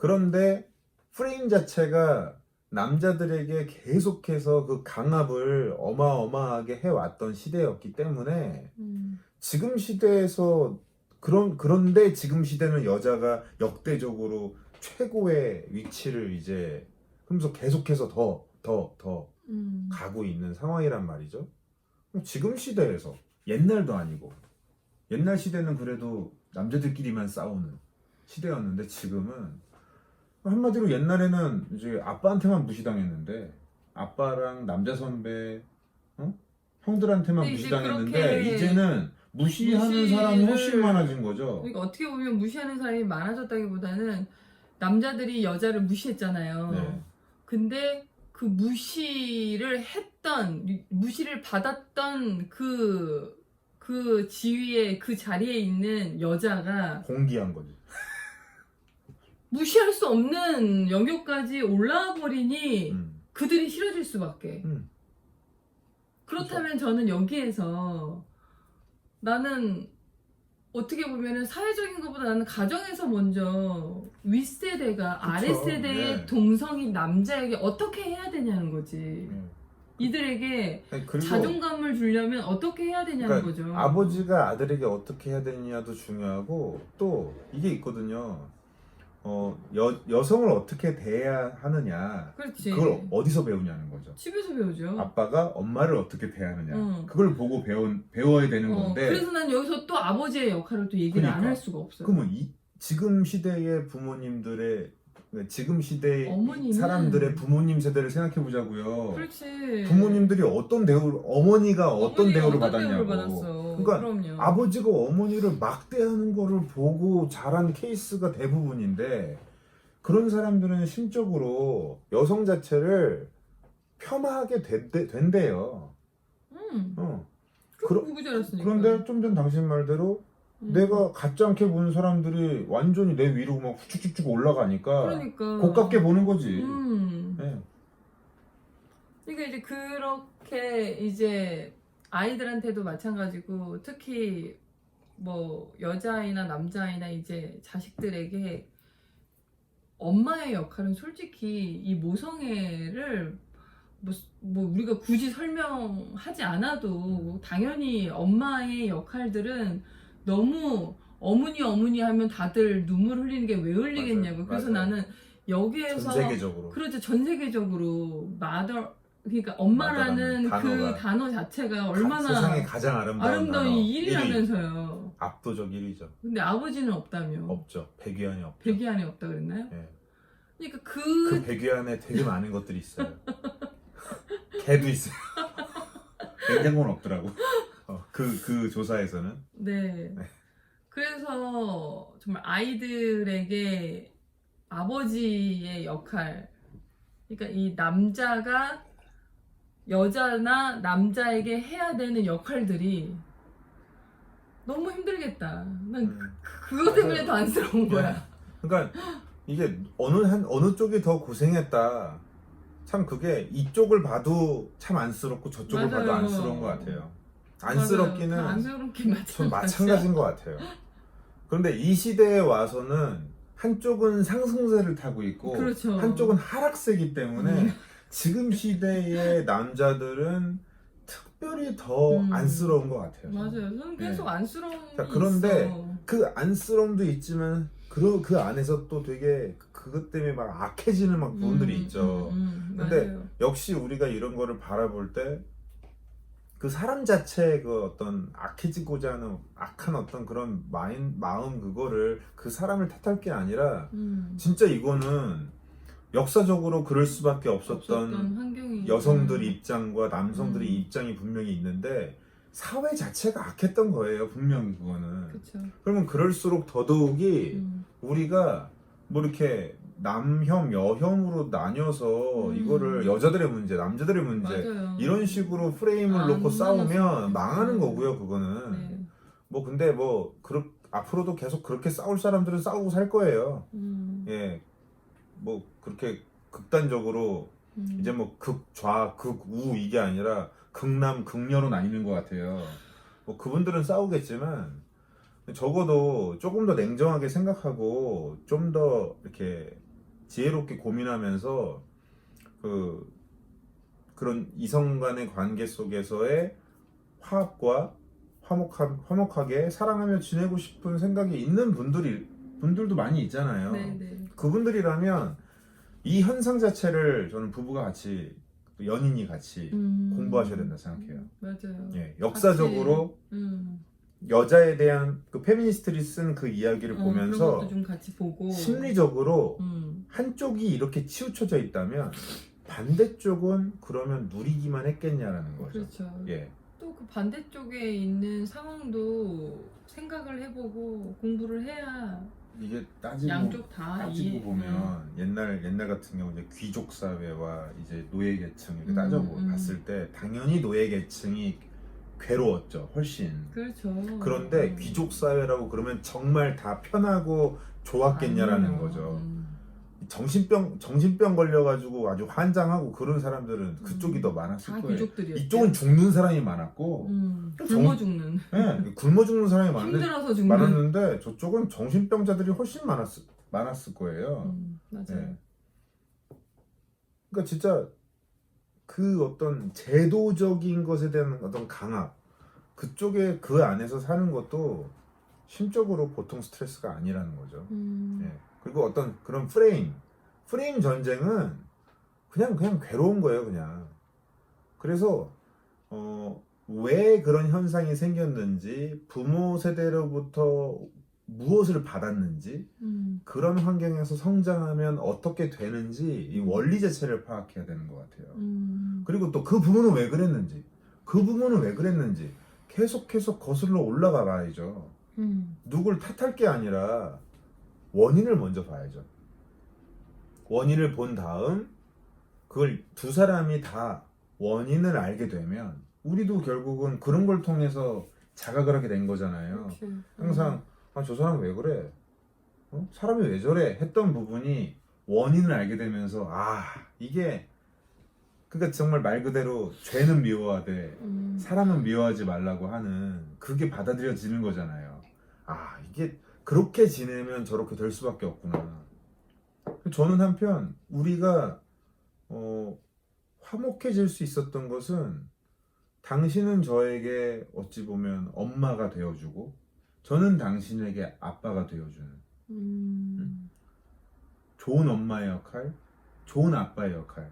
그런데 프레임 자체가 남자들에게 계속해서 그 강압을 어마어마하게 해왔던 시대였기 때문에 음. 지금 시대에서 그런 그런데 지금 시대는 여자가 역대적으로 최고의 위치를 이제 그러면서 계속해서 더 더, 더 음. 가고 있는 상황이란 말이죠. 지금 시대에서 옛날도 아니고 옛날 시대는 그래도 남자들끼리만 싸우는 시대였는데 지금은 한마디로 옛날에는 이제 아빠한테만 무시당했는데 아빠랑 남자 선배 어? 형들한테만 근데 이제 무시당했는데 그렇게 이제는 무시하는 무시를- 사람이 훨씬 많아진 거죠. 그러니까 어떻게 보면 무시하는 사람이 많아졌다기보다는 남자들이 여자를 무시했잖아요. 네. 근데 그 무시를 했던 무시를 받았던 그 그 지위에 그 자리에 있는 여자가 공기한 거지. 무시할 수 없는 영역까지 올라와 버리니 음. 그들이 싫어질 수밖에. 음. 그렇다면 저는 여기에서 나는 어떻게 보면은 사회적인 것보다 나는 가정에서 먼저 윗세대가 아랫세대의 네. 동성인 남자에게 어떻게 해야 되냐는 거지. 음. 이들에게 아니, 그리고 자존감을 주려면 어떻게 해야 되냐는 그러니까 거죠. 아버지가 아들에게 어떻게 해야 되느냐도 중요하고 또 이게 있거든요. 어, 여, 여성을 어떻게 대해야 하느냐. 그렇지. 그걸 어디서 배우냐는 거죠. 집에서 배우죠. 아빠가 엄마를 어떻게 대하느냐. 응. 그걸 보고 배운, 배워야 되는 어, 건데. 그래서 난 여기서 또 아버지의 역할을 또 얘기를 안 그러니까. 할 수가 없어요. 그러면 이, 지금 시대의 부모님들의 지금 시대의 어머니는- 사람들의 부모님 세대를 생각해 보자고요. 그렇지. 부모님들이 어떤 대우를 어머니가 어떤 어머니가 대우를 어떤 받았냐고. 대우를 받았어. 그러니까 그럼요. 아버지가 어머니를 막대하는 거를 보고 자란 케이스가 대부분인데 그런 사람들은 심적으로 여성 자체를 폄하하게 된대, 된대요. 음. 어. 그 그러-. 그런데 좀 전 당신 말대로 음. 내가 같지 않게 보는 사람들이 완전히 내 위로 막 후쭉쭉쭉 올라가니까 그러니까 고깝게 보는 거지. 음. 예. 그러니까 이제 그렇게 이제 아이들한테도 마찬가지고 특히 뭐 여자아이나 남자아이나 이제 자식들에게 엄마의 역할은 솔직히 이 모성애를 뭐, 뭐 우리가 굳이 설명하지 않아도 당연히 엄마의 역할들은 너무 어머니 어머니 하면 다들 눈물 흘리는 게 왜 흘리겠냐고 맞아요. 그래서 맞아요. 나는 여기에서 전 세계적으로. 그렇죠. 전 세계적으로 마더 그러니까 엄마라는 그 단어가 단어 자체가 가- 얼마나 세상에 가장 아름다운 아름다운 단어. 1위라면서요. 압도적 1위죠. 근데 아버지는 없다며. 없죠. 백위안이 없죠. 백이 안에 없다 그랬나요? 예. 그러니까 그 그, 백위안에 되게 많은 것들이 있어요. 개도 있어요. 냉장고는 없더라고. 어, 그, 그 조사에서는. 네. 네. 그래서 정말 아이들에게 아버지의 역할, 그러니까 이 남자가 여자나 남자에게 해야 되는 역할들이 너무 힘들겠다. 난 음. 그것 때문에 더 안쓰러운 거야. 그러니까 이게 어느 한 어느 쪽이 더 고생했다. 참 그게 이쪽을 봐도 참 안쓰럽고 저쪽을 봐도 맞아요. 안쓰러운 것 같아요. 안쓰럽기는 맞아요. 다 안쓰럽긴 전 마찬가지야. 마찬가지인 것 같아요. 그런데 이 시대에 와서는 한쪽은 상승세를 타고 있고 그렇죠. 한쪽은 하락세기 때문에 음. 지금 시대의 남자들은 특별히 더 음. 안쓰러운 것 같아요. 맞아요. 저는 계속 안쓰러움이 자, 그런데 있어. 그 안쓰러움도 있지만 그, 그 안에서 또 되게 그것 때문에 막 악해지는 막 부분들이 음, 있죠. 음, 음, 근데 맞아요. 역시 우리가 이런 거를 바라볼 때 그 사람 자체의 그 어떤 악해지고자 하는 악한 어떤 그런 마인, 마음 그거를 그 사람을 탓할 게 아니라 음. 진짜 이거는 역사적으로 그럴 수밖에 없었던, 환경이 여성들 음. 입장과 남성들의 음. 입장이 분명히 있는데 사회 자체가 악했던 거예요 분명히 그거는 그렇죠. 그러면 그럴수록 더더욱이 음. 우리가 뭐 이렇게 남혐 여혐으로 나뉘어서 음. 이거를 여자들의 문제 남자들의 문제 맞아요. 이런 식으로 프레임을 안 놓고 싸우면 망하는 좋겠어요. 거고요 그거는 네. 뭐 근데 뭐 그렇 앞으로도 계속 그렇게 싸울 사람들은 싸우고 살 거예요 음. 예 뭐 그렇게 극단적으로 음. 이제 뭐 극좌 극우 이게 아니라 극남 극녀로 나뉘는 것 같아요. 뭐 그분들은 싸우겠지만 적어도 조금 더 냉정하게 생각하고 좀 더 이렇게 지혜롭게 고민하면서 그 그런 이성 간의 관계 속에서의 화합과 화목한, 화목하게 사랑하며 지내고 싶은 생각이 있는 분들이 분들도 많이 있잖아요. 네네. 그분들이라면 이 현상 자체를 저는 부부가 같이 또 연인이 같이 음. 공부하셔야 된다 생각해요. 맞아요. 예, 역사적으로 음. 여자에 대한 그 페미니스트들이 쓴 그 이야기를 어, 그런 보면서 것도 좀 같이 보고. 심리적으로 음. 한쪽이 이렇게 치우쳐져 있다면 반대쪽은 그러면 누리기만 했겠냐라는 거죠. 그렇죠. 예. 또 그 반대쪽에 있는 상황도 생각을 해보고 공부를 해야 이게 따지고 양쪽 다 따지고 이해- 보면 옛날 옛날 같은 경우 이제 귀족 사회와 이제 노예 계층 이렇게 음, 따져보 음. 봤을 때 당연히 노예 계층이 괴로웠죠 훨씬 그렇죠. 그런데 음. 귀족 사회라고 그러면 정말 다 편하고 좋았겠냐라는 아니에요. 거죠 음. 정신병 정신병 걸려가지고 아주 환장하고 그런 사람들은 그쪽이 음. 더 많았을 다 거예요 귀족들이었죠. 이쪽은 죽는 사람이 많았고 음, 정- 굶어 죽는 예, 굶어 죽는 사람이 많았는데, 힘들어서 죽는 많았는데 저쪽은 정신병자들이 훨씬 많았, 많았을 거예요 음, 맞아요. 예. 그러니까 진짜 그 어떤 제도적인 것에 대한 어떤 강압 그쪽에 그 안에서 사는 것도 심적으로 보통 스트레스가 아니라는 거죠. 음, 예. 그리고 어떤 그런 프레임 프레임 전쟁은 그냥 그냥 괴로운 거예요, 그냥. 그래서 어, 왜 그런 현상이 생겼는지 부모 세대로부터 무엇을 받았는지 음, 그런 환경에서 성장하면 어떻게 되는지 이 원리 자체를 파악해야 되는 것 같아요. 음, 그리고 또 그 부모는 왜 그랬는지, 그 부모는 왜 그랬는지 계속 해서 거슬러 올라가 봐야죠. 음, 누굴 탓할 게 아니라 원인을 먼저 봐야죠. 원인을 본 다음 그걸 두 사람이 다 원인을 알게 되면 우리도 결국은 그런 걸 통해서 자각을 하게 된 거잖아요. 그렇지. 항상 아, 저 사람 왜 그래? 어? 사람이 왜 저래? 했던 부분이 원인을 알게 되면서 아 이게 그러니까 정말 말 그대로 죄는 미워하되 음, 사람은 미워하지 말라고 하는 그게 받아들여지는 거잖아요. 아 이게 그렇게 지내면 저렇게 될 수밖에 없구나. 저는 한편 우리가 어, 화목해질 수 있었던 것은 당신은 저에게 어찌 보면 엄마가 되어주고 저는 당신에게 아빠가 되어주는 음, 좋은 엄마의 역할, 좋은 아빠의 역할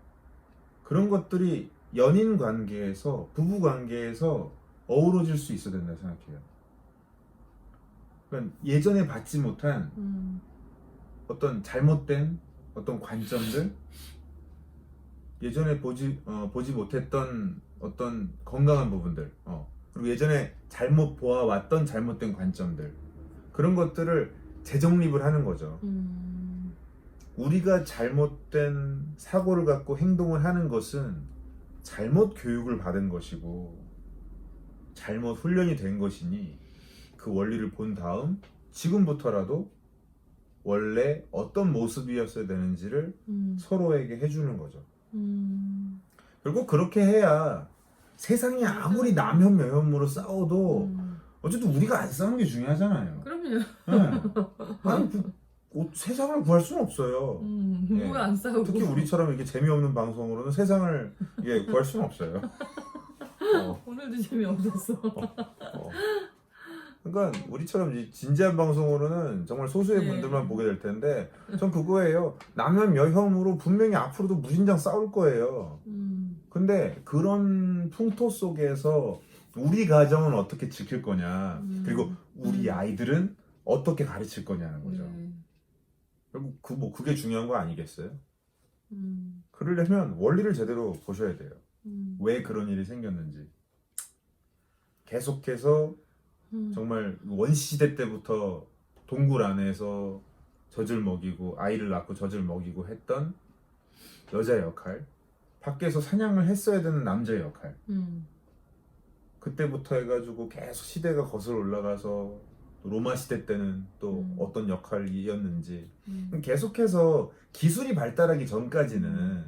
그런 것들이 연인 관계에서 부부 관계에서 어우러질 수 있어야 된다 생각해요. 그러니까 예전에 받지 못한 음, 어떤 잘못된 어떤 관점들, 예전에 보지 어, 보지 못했던 어떤 건강한 부분들, 어, 그리고 예전에 잘못 보아왔던 잘못된 관점들. 그런 것들을 재정립을 하는 거죠. 음, 우리가 잘못된 사고를 갖고 행동을 하는 것은 잘못 교육을 받은 것이고 잘못 훈련이 된 것이니 그 원리를 본 다음 지금부터라도 원래 어떤 모습이었어야 되는지를 음, 서로에게 해주는 거죠. 음, 결국 그렇게 해야 세상이 아무리 남혐매혐으로 싸워도 음. 어쨌든 우리가 안 싸우는 게 중요하잖아요. 그럼요. 네. 아니, 그, 어, 세상을 구할 수는 없어요. 음, 예. 누가 안 싸우고. 특히 우리처럼 이렇게 재미없는 방송으로는 세상을 예, 구할 수는 없어요. 어, 오늘도 재미없었어. 어. 그러니까 우리처럼 이 진지한 방송으로는 정말 소수의 네. 분들만 보게 될 텐데 전 그거예요. 남혐 여혐으로 분명히 앞으로도 무진장 싸울 거예요. 음, 근데 그런 풍토 속에서 우리 가정은 어떻게 지킬 거냐 음. 그리고 우리 음. 아이들은 어떻게 가르칠 거냐는 거죠. 네. 결국 그 뭐 그게 중요한 거 아니겠어요? 음, 그러려면 원리를 제대로 보셔야 돼요. 음, 왜 그런 일이 생겼는지. 계속해서 음, 정말 원시시대 때부터 동굴 안에서 젖을 먹이고 아이를 낳고 젖을 먹이고 했던 여자의 역할, 밖에서 사냥을 했어야 되는 남자의 역할. 음, 그때부터 해가지고 계속 시대가 거슬러 올라가서 또 로마 시대 때는 또 음. 어떤 역할이었는지 음. 계속해서 기술이 발달하기 전까지는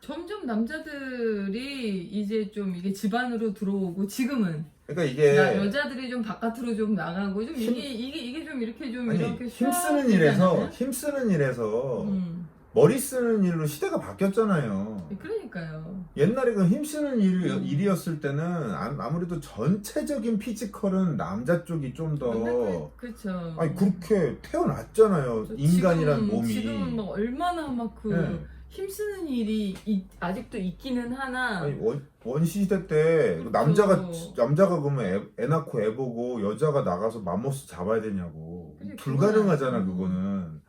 점점 남자들이 이제 좀 이게 집안으로 들어오고 지금은 그러니까 이게 야, 여자들이 좀 바깥으로 좀 나가고 좀 힘- 이게 이게 이게 좀 이렇게 좀 아니 이렇게 힘쓰는 일에서? 힘쓰는 일에서 음, 머리 쓰는 일로 시대가 바뀌었잖아요. 그러니까요. 옛날에 그 힘쓰는 일, 음. 일이었을 때는 아- 아무래도 전체적인 피지컬은 남자 쪽이 좀 더. 근데 그, 그렇죠. 아니 그렇게 태어났잖아요. 인간이란 지금, 몸이. 지금은 막 얼마나 막그 네. 힘쓰는 일이 이- 아직도 있기는 하나. 아니 원, 원시 시대 때 그렇죠. 남자가 남자가 그러면 애, 애 낳고 애 보고 여자가 나가서 맘모스 잡아야 되냐고 그래, 불가능하잖아 그거는. 그거는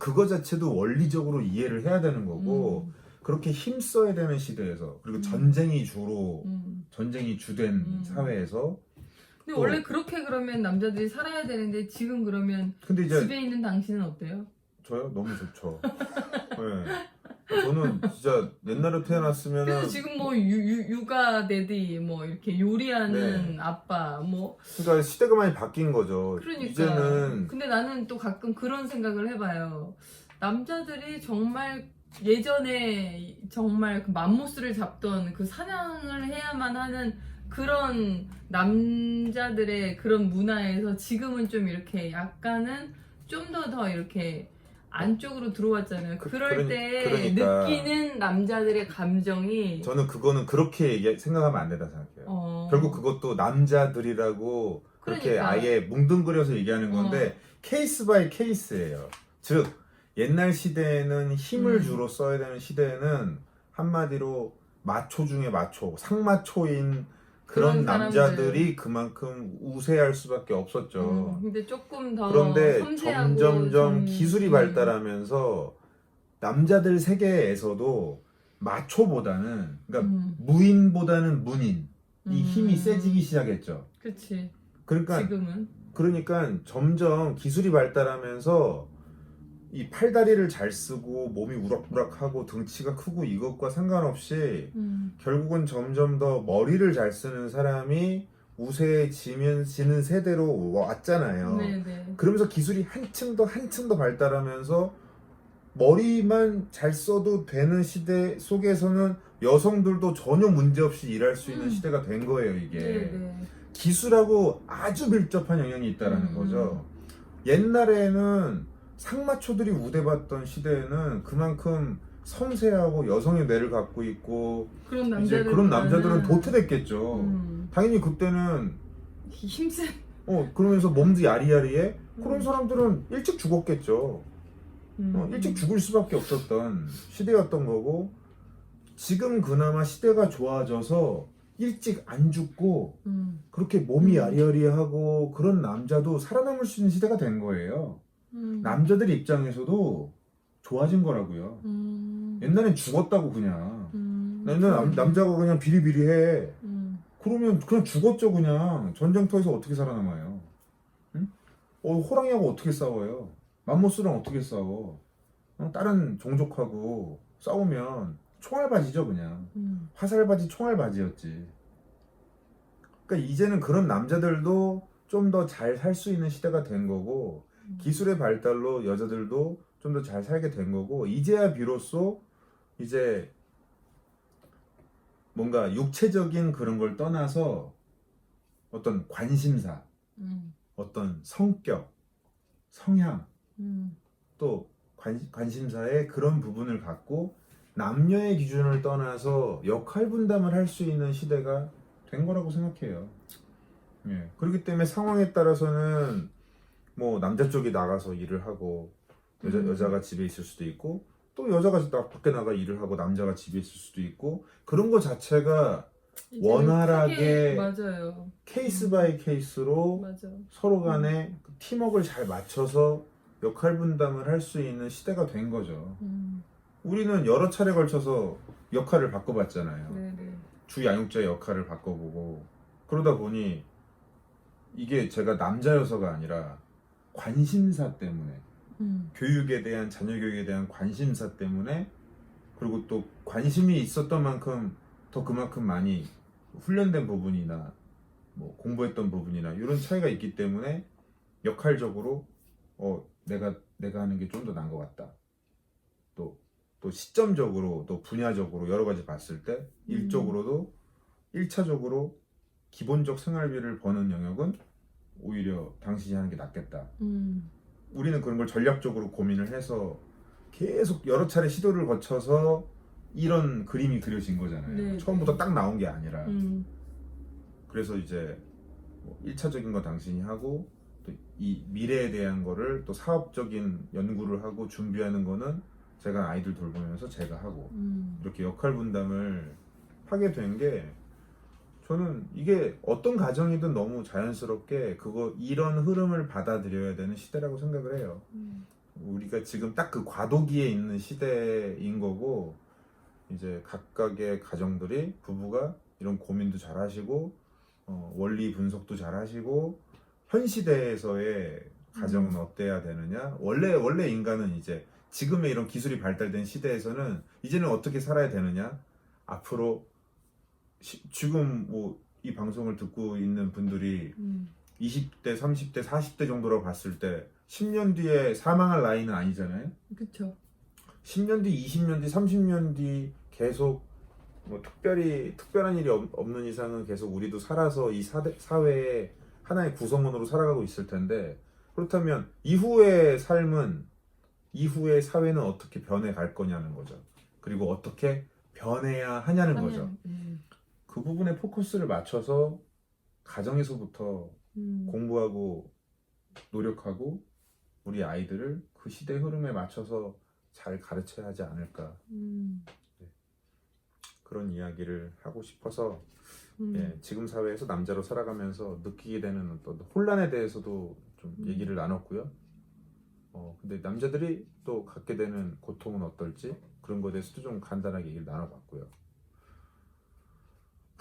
그거 자체도 원리적으로 이해를 해야 되는 거고 음, 그렇게 힘써야 되는 시대에서 그리고 음. 전쟁이 주로 음. 전쟁이 주된 음. 사회에서 근데 또- 원래 그렇게 그러면 남자들이 살아야 되는데 지금 그러면 근데 이제 집에 있는 당신은 어때요? 저요 너무 좋죠. 네. 저는 진짜 옛날에 태어났으면은 그래서 지금 뭐 유, 유, 육아 데디 뭐 이렇게 요리하는 네. 아빠 뭐 그러니까 시대가 많이 바뀐 거죠. 그러니까 이제는 근데 나는 또 가끔 그런 생각을 해봐요 남자들이 정말 예전에 정말 그 맘모스를 잡던 그 사냥을 해야만 하는 그런 남자들의 그런 문화에서 지금은 좀 이렇게 약간은 좀 더 더 이렇게 안쪽으로 들어왔잖아요. 그- 그, 럴 그러니- 때 그러니까. 느끼는 남자들의 감정이 저는 그거는 그렇게 얘기, 생각하면 안 된다 생각해요. 어, 결국 그것도 남자들이라고 그렇게 그러니까. 아예 뭉뚱그려서 얘기하는 건데 케이스 바이 케이스예요. 즉 옛날 시대에는 힘을 음. 주로 써야 되는 시대에는 한마디로 마초 중에 마초, 상마초인 그런. 남자들이 그만큼 우세할 수밖에 없었죠. 음, 근데 조금 더 그런데 섬세하고 점점점 좀- 기술이 음. 발달하면서 남자들 세계에서도 마초보다는 그러니까 음, 무인보다는 문인 이 음. 힘이 세지기 시작했죠. 그치 그러니까 지금은 그러니까 점점 기술이 발달하면서 이 팔다리를 잘 쓰고 몸이 우락부락하고 등치가 크고 이것과 상관없이 음, 결국은 점점 더 머리를 잘 쓰는 사람이 우세해지면 지는 세대로 왔잖아요. 네네 그러면서 기술이 한층 더 한층 더 발달하면서 머리만 잘 써도 되는 시대 속에서는 여성들도 전혀 문제없이 일할 수 있는 음. 시대가 된 거예요, 이게. 네네 기술하고 아주 밀접한 영향이 있다라는 음. 거죠. 옛날에는 상마초들이 우대받던 시대에는 그만큼 섬세하고 여성의 뇌를 갖고 있고 그런 이제 남자들 그런 남자들은 도태됐겠죠. 음, 당연히 그때는 힘센 어 그러면서 몸도 야리야리해 그런 음. 사람들은 일찍 죽었겠죠. 음, 어, 일찍 죽을 수밖에 없었던 시대였던 거고 지금 그나마 시대가 좋아져서 일찍 안 죽고 음, 그렇게 몸이 음. 야리야리하고 그런 남자도 살아남을 수 있는 시대가 된 거예요. 음, 남자들 입장에서도 좋아진 거라고요. 음, 옛날엔 죽었다고 그냥. 음, 옛날 남, 남자가 그냥 비리비리해. 음, 그러면 그냥 죽었죠 그냥. 전쟁터에서 어떻게 살아남아요? 응? 어, 호랑이하고 어떻게 싸워요? 맘모스랑 어떻게 싸워? 어, 다른 종족하고 싸우면 총알바지죠 그냥. 음, 화살바지 총알바지였지. 그러니까 이제는 그런 남자들도 좀 더 잘 살 수 있는 시대가 된 거고 음. 기술의 발달로 여자들도 좀 더 잘 살게 된 거고 이제야 비로소 이제 뭔가 육체적인 그런 걸 떠나서 어떤 관심사, 음, 어떤 성격, 성향 음, 또 관, 관심사의 그런 부분을 갖고 남녀의 기준을 떠나서 역할 분담을 할 수 있는 시대가 된 거라고 생각해요. 예. 그렇기 때문에 상황에 따라서는 뭐 남자 쪽이 나가서 일을 하고 여자, 음. 여자가 집에 있을 수도 있고 또 여자가 나, 밖에 나가 일을 하고 남자가 집에 있을 수도 있고 그런 거 자체가 원활하게 맞아요 케이스 음. 바이 케이스로 맞아 서로 간에 그 팀워크를 잘 맞춰서 역할 분담을 할 수 있는 시대가 된 거죠. 음, 우리는 여러 차례 걸쳐서 역할을 바꿔봤잖아요. 네네 주 양육자의 역할을 바꿔보고 그러다 보니 이게 제가 남자여서가 아니라 관심사 때문에 음, 교육에 대한 자녀 교육에 대한 관심사 때문에 그리고 또 관심이 있었던 만큼 더 그만큼 많이 훈련된 부분이나 뭐 공부했던 부분이나 이런 차이가 있기 때문에 역할적으로 어 내가 내가 하는 게 좀 더 나은 것 같다. 또 또 시점적으로 또 분야적으로 여러 가지 봤을 때 일적으로도 일차적으로 기본적 생활비를 버는 영역은 오히려 당신이 하는 게 낫겠다. 음, 우리는 그런 걸 전략적으로 고민을 해서 계속 여러 차례 시도를 거쳐서 이런 그림이 그려진 거잖아요. 네. 처음부터 딱 나온 게 아니라. 음, 그래서 이제 뭐 1차적인 거 당신이 하고 또 이 미래에 대한 거를 또 사업적인 연구를 하고 준비하는 거는 제가 아이들 돌보면서 제가 하고 음, 이렇게 역할 분담을 하게 된게 저는 이게 어떤 가정이든 너무 자연스럽게 그거 이런 흐름을 받아들여야 되는 시대라고 생각을 해요. 음, 우리가 지금 딱 그 과도기에 있는 시대인 거고 이제 각각의 가정들이 부부가 이런 고민도 잘 하시고 어, 원리 분석도 잘 하시고 현 시대에서의 가정은 어때야 되느냐? 원래 원래 인간은 이제 지금의 이런 기술이 발달된 시대에서는 이제는 어떻게 살아야 되느냐? 앞으로 시- 지금 뭐 이 방송을 듣고 있는 분들이 음, 20대, 30대, 40대 정도로 봤을 때 10년 뒤에 사망할 나이는 아니잖아요. 그쵸. 10년 뒤, 20년 뒤, 30년 뒤 계속 뭐 특별히 특별한 일이 없, 없는 이상은 계속 우리도 살아서 이 사대, 사회의 하나의 구성원으로 살아가고 있을 텐데 그렇다면 이후의 삶은 이후의 사회는 어떻게 변해 갈 거냐는 거죠. 그리고 어떻게 변해야 하냐는 거죠. 음, 그 부분에 포커스를 맞춰서 가정에서부터 음, 공부하고 노력하고 우리 아이들을 그 시대 흐름에 맞춰서 잘 가르쳐야 하지 않을까 음, 그런 이야기를 하고 싶어서 음, 예, 지금 사회에서 남자로 살아가면서 느끼게 되는 어떤 혼란에 대해서도 좀 음. 얘기를 나눴고요. 어, 근데 남자들이 또 갖게 되는 고통은 어떨지 그런 거에 대해서도 좀 간단하게 얘기를 나눠봤고요.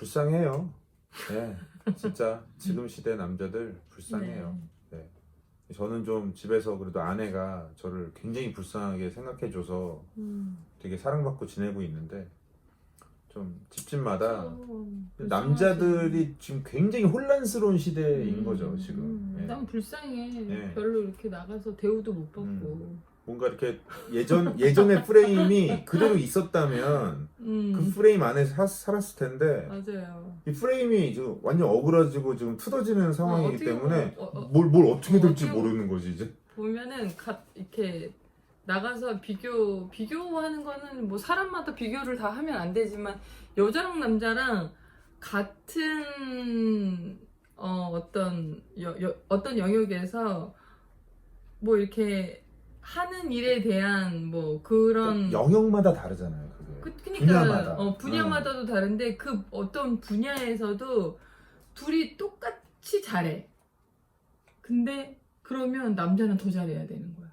불쌍해요. 예, 진짜 지금 시대 남자들 불쌍해요. 네. 저는 좀 집에서 그래도 아내가 저를 굉장히 불쌍하게 생각해줘서 음, 되게 사랑받고 지내고 있는데 좀 집집마다 어, 남자들이 지금 굉장히 혼란스러운 시대인 음, 거죠 지금 음, 예. 난 불쌍해. 예. 별로 이렇게 나가서 대우도 못 받고. 음. 뭔가 이렇게 예전 예전의 프레임이 그대로 있었다면 음, 그 프레임 안에 사- 살았을 텐데 맞아요. 이 프레임이 지금 완전 어그러지고 지금 틀어지는 상황이기 어떻게 때문에 보면, 어, 어, 뭘, 뭘 어떻게 어, 될지 어떻게 모르는 거지 이제. 보면은 가, 이렇게 나가서 비교 비교하는 거는 뭐 사람마다 비교를 다 하면 안 되지만 여자랑 남자랑 같은 어, 어떤 여, 여- 어떤 영역에서 뭐 이렇게 하는 일에 대한 뭐 그런 영역마다 다르잖아요 그게 그, 그러니까 분야마다. 어, 분야마다도 다른데 그 어떤 분야에서도 둘이 똑같이 잘해. 근데 그러면 남자는 더 잘해야 되는 거야.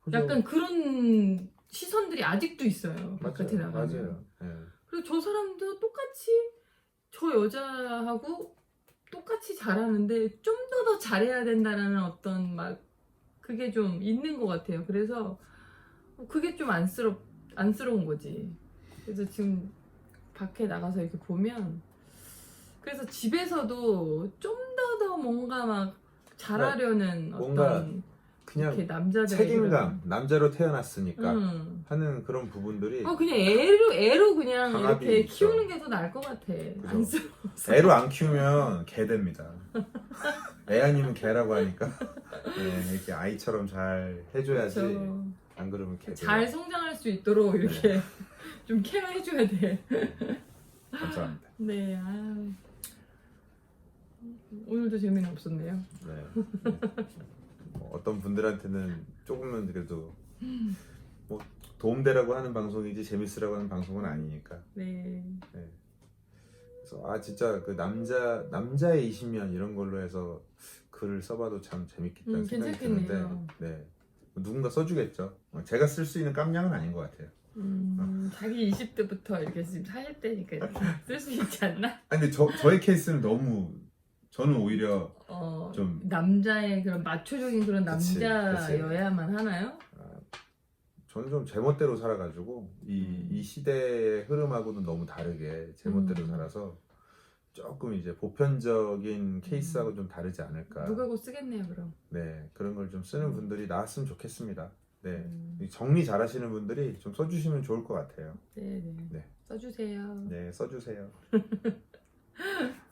그죠? 약간 그런 시선들이 아직도 있어요. 바깥에 맞아요 나가면. 맞아요 예. 그리고 저 사람도 똑같이 저 여자하고 똑같이 잘하는데 좀 더 더 잘해야 된다라는 어떤 막 그게 좀 있는 것 같아요. 그래서 그게 좀 안쓰럽 안쓰러운 거지. 그래서 지금 밖에 나가서 이렇게 보면 그래서 집에서도 좀 더 더 뭔가 막 잘하려는 네. 뭔가 어떤 그냥 남자들의 책임감 남자로 태어났으니까 음. 하는 그런 부분들이 어 그냥 애로 애로 그냥 강압이 이렇게 있죠. 키우는 게 더 나을 것 같아. 안쓰러워. 애로 안 키우면 개 됩니다. 애 아니면 개라고 하니까 네, 이렇게 아이처럼 잘 해줘야지 그렇죠. 안 그러면 개 돼요. 잘 성장할 수 있도록 이렇게 좀 케어해 줘야 돼. 감사합니다. 네, 아유. 오늘도 재미는 없었네요. 네. 뭐 어떤 분들한테는 조금은 그래도 뭐 도움되라고 하는 방송이지 재밌으라고 하는 방송은 아니니까. 네, 그래서 아 진짜 그 남자 남자의 20년 이런 걸로 해서 글을 써봐도 참 재밌겠다는 음, 생각이 괜찮겠네요. 드는데 네 누군가 써주겠죠. 제가 쓸 수 있는 깜냥은 아닌 것 같아요. 음, 자기 20대부터 이렇게 지금 살 때니까 이렇게 쓸수 있지 않나? 아니 근데 저 저의 케이스는 너무 저는 오히려 어, 좀- 남자의 그런 마초적인 그런 그치, 남자여야만 하나요? 아, 저는 좀 제멋대로 살아가지고 이, 음. 이 시대의 흐름하고는 너무 다르게 제멋대로 음. 살아서 조금 이제 보편적인 케이스하고 좀 다르지 않을까. 누가 곧 쓰겠네요, 그럼. 네 그런 걸 좀 쓰는 음. 분들이 나왔으면 좋겠습니다. 네 음, 이 정리 잘하시는 분들이 좀 써주시면 좋을 것 같아요. 네, 네. 네. 써주세요. 네 써주세요.